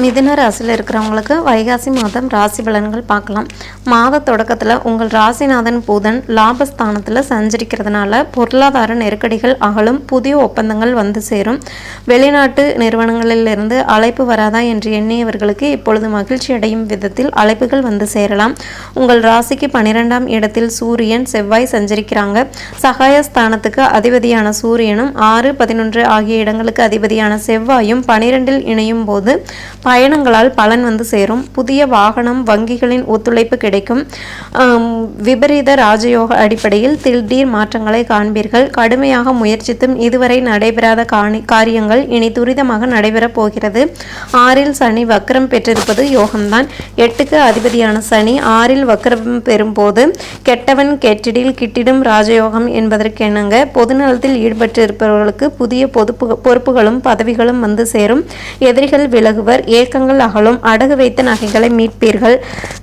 மிதுன ராசியில் இருக்கிறவங்களுக்கு வைகாசி மாதம் ராசி பலன்கள் பார்க்கலாம். மாத தொடக்கத்தில் உங்கள் ராசிநாதன் புதன் லாபஸ்தானத்தில் சஞ்சரிக்கிறதுனால பொருளாதார நெருக்கடிகள் அகலும் புதிய ஒப்பந்தங்கள் வந்து சேரும். வெளிநாட்டு நிறுவனங்களிலிருந்து அழைப்பு வராதா என்று எண்ணியவர்களுக்கு இப்பொழுது மகிழ்ச்சி அடையும் விதத்தில் அழைப்புகள் வந்து சேரலாம். உங்கள் ராசிக்கு பனிரெண்டாம் இடத்தில் சூரியன் செவ்வாய் சஞ்சரிக்கிறாங்க. சகாயஸ்தானத்துக்கு அதிபதியான சூரியனும் ஆறு பதினொன்று ஆகிய இடங்களுக்கு அதிபதியான செவ்வாயும் பனிரெண்டில் இணையும் போது பயணங்களால் பலன் வந்து சேரும். புதிய வாகனம் வங்கிகளின் ஒத்துழைப்பு கிடைக்கும். விபரீத ராஜயோக அடிப்படையில் திடீர் மாற்றங்களை காண்பீர்கள். கடுமையாக முயற்சித்தும் இதுவரை நடைபெறாத காணி காரியங்கள் இனி துரிதமாக நடைபெறப் போகிறது. ஆறில் சனி வக்கரம் பெற்றிருப்பது யோகம்தான். எட்டுக்கு அதிபதியான சனி ஆறில் வக்கரம் பெறும்போது கெட்டவன் கெட்டிடில் கிட்டிடும் ராஜயோகம் என்பதற்கெனங்க பொதுநலத்தில் ஈடுபட்டிருப்பவர்களுக்கு புதிய பொதுப்பு பொறுப்புகளும் பதவிகளும் வந்து சேரும். எதிரிகள் விலகுவர். ஏக்கங்கள் அகலும். அடகு வைத்த நகைகளை மீட்பீர்கள்.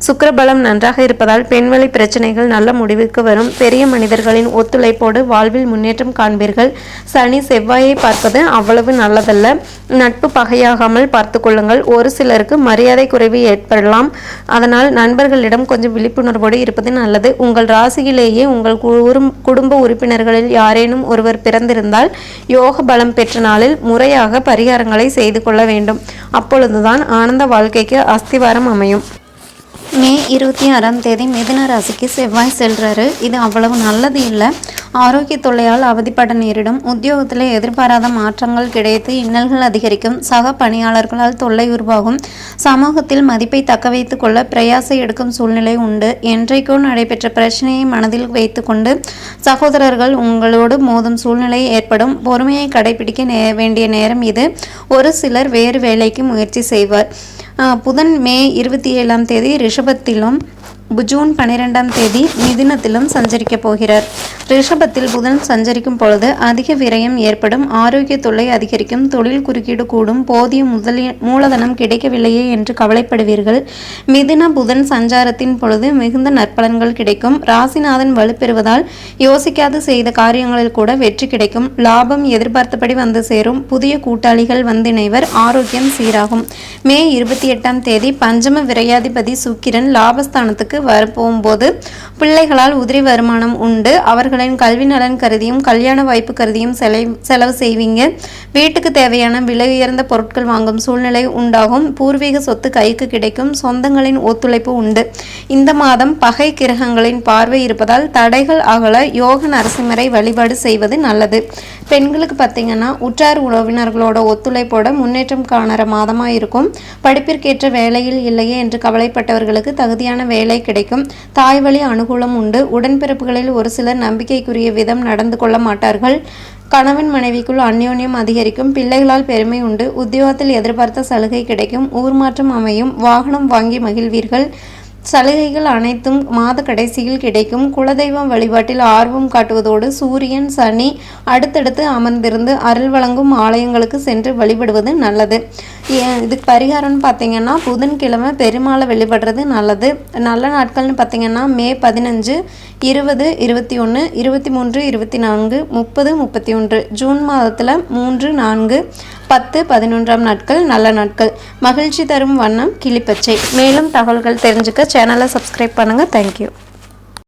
சுக்கரபலம் நன்றாக இருப்பதால் பெண்வழி பிரச்சனைகள் நல்ல முடிவுக்கு வரும். பெரிய மனிதர்களின் ஒத்துழைப்போடு வாழ்வில் முன்னேற்றம் காண்பீர்கள். சனி செவ்வாயை பார்ப்பது அவ்வளவு நல்லதல்ல. நட்பு பகையாகாமல் பார்த்து கொள்ளுங்கள். ஒரு சிலருக்கு மரியாதை குறைவு ஏற்படலாம். அதனால் நண்பர்களிடம் கொஞ்சம் விழிப்புணர்வோடு இருப்பது நல்லது. உங்கள் ராசியிலேயே உங்கள் குடும்ப உறுப்பினர்களில் யாரேனும் ஒருவர் பிறந்திருந்தால் யோக பலம் பெற்ற நாளில் முறையாக பரிகாரங்களை செய்து கொள்ள வேண்டும். அப்பொழுது அப்பொழுதுதான் ஆனந்த வாழ்க்கைக்கு அஸ்திவாரம் அமையும். மே இருபத்தி ஆறாம் தேதி மிதுன ராசிக்கு செவ்வாய் செல்றாரு. இது அவ்வளவு நல்லது இல்லை. ஆரோக்கிய தொல்லையால் அவதிப்பட நேரிடும். உத்தியோகத்தில் எதிர்பாராத மாற்றங்கள் கிடைத்து இன்னல்கள் அதிகரிக்கும். சக பணியாளர்களால் தொல்லை உருவாகும். சமூகத்தில் மதிப்பை தக்க வைத்து கொள்ள பிரயாசை எடுக்கும் சூழ்நிலை உண்டு. என்றைக்கோ நடைபெற்ற பிரச்சனையை மனதில் வைத்துக்கொண்டு சகோதரர்கள் உங்களோடு மோதும் சூழ்நிலை ஏற்படும். பொறுமையை கடைபிடிக்க நே வேண்டிய நேரம் இது. ஒரு சிலர் வேறு வேலைக்கு முயற்சி செய்வார். புதன் மே இருபத்தி ஏழாம் தேதி ரிஷபத்திலும் ஜூன் பன்னிரெண்டாம் தேதி மிதினத்திலும் சஞ்சரிக்க போகிறார். ரிஷபத்தில் புதன் சஞ்சரிக்கும் பொழுது அதிக விரயம் ஏற்படும் ஆரோக்கிய தொல்லை அதிகரிக்கும் தொழில் குறுக்கீடு கூடும் போதிய முதலிய மூலதனம் கிடைக்கவில்லையே என்று கவலைப்படுவீர்கள். மிதுன புதன் சஞ்சாரத்தின் பொழுது மிகுந்த நற்பலன்கள் கிடைக்கும். ராசிநாதன் வலுப்பெறுவதால் யோசிக்காது செய்த காரியங்களில் கூட வெற்றி கிடைக்கும். லாபம் எதிர்பார்த்தபடி வந்து சேரும். புதிய கூட்டாளிகள் வந்திணைவர். ஆரோக்கியம் சீராகும். மே இருபத்தி எட்டாம் தேதி பஞ்சம விரையாதிபதி சுக்கிரன் லாபஸ்தானத்துக்கு வரப்போகும்போது பிள்ளைகளால் உதிரி வருமானம் உண்டு. அவர்கள் அவர்களின் கல்வி நலன் கருதியும் கல்யாண வாய்ப்பு கருதியும் செலவு செலவு செய்வீங்க. வீட்டுக்கு தேவையான விலை உயர்ந்த பொருட்கள் வாங்கும் சூழ்நிலை உண்டாகும். பூர்வீக சொத்து கைக்கு கிடைக்கும். சொந்தங்களின் ஒத்துழைப்பு உண்டு. இந்த மாதம் பகை கிரகங்களின் பார்வை இருப்பதால் தடைகள் அகல யோக நரசிம்மரை வழிபாடு செய்வது நல்லது. பெண்களுக்கு பார்த்தீங்கன்னா உற்றார் உறவினர்களோட ஒத்துழைப்போட முன்னேற்றம் காணற மாதமாக இருக்கும். படிப்பிற்கேற்ற வேலையில் இல்லையே என்று கவலைப்பட்டவர்களுக்கு தகுதியான வேலை கிடைக்கும். தாய் வழி அனுகூலம் உண்டு. உடன்பிறப்புகளில் ஒரு சிலர் நம்பிக்கைக்குரிய விதம் நடந்து கொள்ள மாட்டார்கள். கணவன் மனைவிக்குள் அந்யோன்யம் அதிகரிக்கும். பிள்ளைகளால் பெருமை உண்டு. உத்தியோகத்தில் எதிர்பார்த்த சலுகை கிடைக்கும். ஊர் மாற்றம் அமையும். வாகனம் வாங்கி மகிழ்வீர்கள். சலுகைகள் அனைத்தும் மாத கடைசியில் கிடைக்கும். குலதெய்வம் வழிபாட்டில் ஆர்வம் காட்டுவதோடு சூரியன் சனி அடுத்தடுத்து அமர்ந்திருந்து அருள் வழங்கும் ஆலயங்களுக்கு சென்று வழிபடுவது நல்லது. இதுக்கு பரிகாரம்னு பார்த்தீங்கன்னா புதன்கிழமை பெருமாளை வெளிப்படுறது நல்லது. நல்ல நாட்கள்னு பார்த்தீங்கன்னா மே பதினஞ்சு இருபது இருபத்தி ஒன்று இருபத்தி மூன்று இருபத்தி நான்கு முப்பது முப்பத்தி ஒன்று ஜூன் மாதத்தில் மூன்று நான்கு பத்து பதினொன்றாம் நாட்கள் நல்ல நாட்கள். மகிழ்ச்சி தரும் வண்ணம் கிளிப்பச்சை. மேலும் தகவல்கள் தெரிஞ்சுக்க சேனலை சப்ஸ்கிரைப் பண்ணுங்கள் தேங்க்யூ